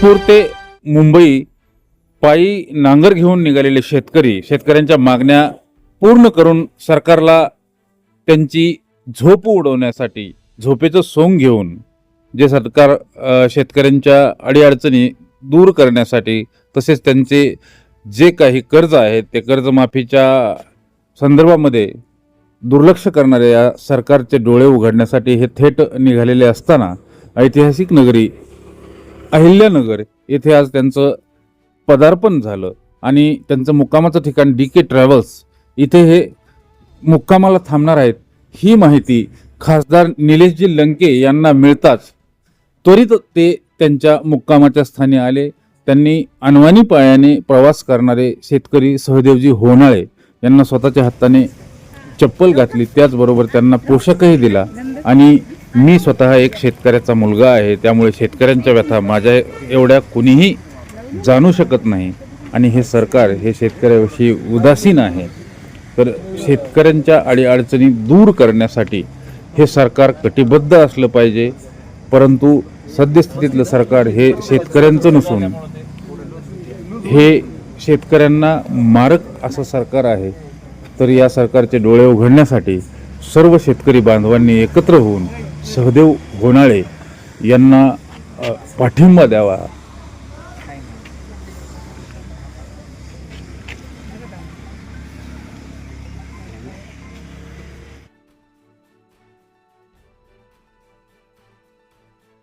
नागपूर ते मुंबई पायी नांगर घेऊन निघालेले शेतकरी शेतकऱ्यांच्या मागण्या पूर्ण करून सरकारला त्यांची झोप उडवण्यासाठी झोपेचं सोंग घेऊन जे सरकार शेतकऱ्यांच्या अडीअडचणी दूर करण्यासाठी तसेच त्यांचे जे काही कर्ज आहेत ते कर्जमाफीच्या संदर्भामध्ये दुर्लक्ष करणाऱ्या या सरकारचे डोळे उघडण्यासाठी हे थेट निघालेले असताना ऐतिहासिक नगरी अहिल्यानगर येथे आज त्यांचं पदार्पण झालं आणि त्यांचं मुक्कामाचं ठिकाण डी के ट्रॅव्हल्स इथे हे मुक्कामाला थांबणार आहेत ही माहिती खासदार निलेशजी लंके यांना मिळताच त्वरित ते त्यांच्या मुक्कामाच्या स्थानी आले. त्यांनी अनवाणी पायाने प्रवास करणारे शेतकरी सहदेवजी होनाळे यांना स्वतःच्या हाताने चप्पल घातली. त्याचबरोबर त्यांना पोशाखही दिला आणि मी स्वतः एक शेतकऱ्याचा मुलगा आहे त्यामुळे शेतकऱ्यांच्या व्यथा माझ्या एवढ्या कुणीही जाणू शकत नाही. आणि हे सरकार हे शेतकऱ्याविषयी उदासीन आहे. तर शेतकऱ्यांच्या अडीअडचणी दूर करण्यासाठी हे सरकार कटिबद्ध असलं पाहिजे. परंतु सद्यस्थितीतलं सरकार हे शेतकऱ्यांचं नसून हे शेतकऱ्यांना मारक असं सरकार आहे. तर या सरकारचे डोळे उघडण्यासाठी सर्व शेतकरी बांधवांनी एकत्र होऊन सहदेव होनाळे यांना पाठिंबा द्यावा.